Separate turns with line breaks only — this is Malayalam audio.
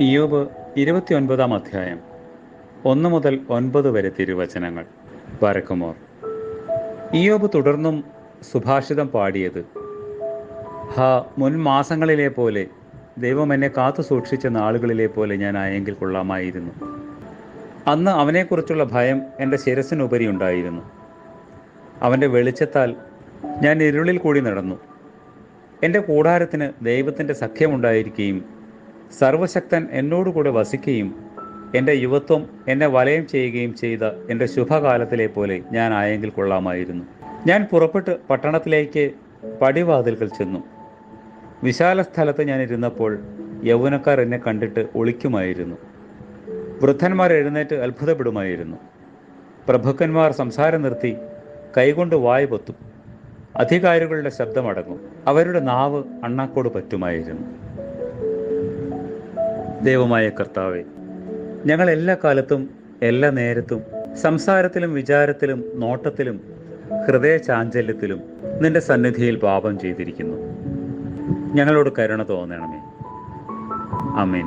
ഇയോബ് ഇരുപത്തിയൊൻപതാം അധ്യായം. ഒന്ന് മുതൽ ഒൻപത് വരെ തിരുവചനങ്ങൾ. വരക്കുമോർ. ഇയോബ് തുടർന്നും സുഭാഷിതം പാടിയത് ഹ മുൻ മാസങ്ങളിലെ പോലെ ദൈവം എന്നെ കാത്തു സൂക്ഷിച്ച നാളുകളിലെ പോലെ ഞാൻ ആയെങ്കിൽ കൊള്ളാമായിരുന്നു. അന്ന് അവനെക്കുറിച്ചുള്ള ഭയം എന്റെ ശിരസിനുപരി ഉണ്ടായിരുന്നു. അവന്റെ വെളിച്ചത്താൽ ഞാൻ ഇരുളിൽ കൂടി നടന്നു. എന്റെ കൂടാരത്തിന് ദൈവത്തിന്റെ സഖ്യമുണ്ടായിരിക്കുകയും സർവശക്തൻ എന്നോടുകൂടെ വസിക്കുകയും എന്റെ യുവത്വം എന്നെ വലയം ചെയ്യുകയും ചെയ്ത എന്റെ ശുഭകാലത്തിലെ പോലെ ഞാൻ ആയെങ്കിൽ കൊള്ളാമായിരുന്നു. ഞാൻ പുറപ്പെട്ട് പട്ടണത്തിലേക്ക് പടിവാതിൽകൾ ചെന്നു. വിശാല സ്ഥലത്ത് ഞാൻ ഇരുന്നപ്പോൾ യൗവനക്കാർ എന്നെ കണ്ടിട്ട് ഒളിക്കുമായിരുന്നു. വൃദ്ധന്മാർ എഴുന്നേറ്റ് അത്ഭുതപ്പെടുമായിരുന്നു. പ്രഭുക്കന്മാർ സംസാരം നിർത്തി കൈകൊണ്ട് വായ പൊത്തും. അധികാരികളുടെ ശബ്ദമടങ്ങും. അവരുടെ നാവ് അണ്ണാക്കോട് പറ്റുമായിരുന്നു. ദൈവമായ കർത്താവെ ഞങ്ങൾ എല്ലാ കാലത്തും എല്ലാ നേരത്തും സംസാരത്തിലും വിചാരത്തിലും നോട്ടത്തിലും ഹൃദയ ചാഞ്ചല്യത്തിലും നിന്റെ സന്നിധിയിൽ പാപം ചെയ്തിരിക്കുന്നു. ഞങ്ങളോട് കരുണ തോന്നണമേ. അമീൻ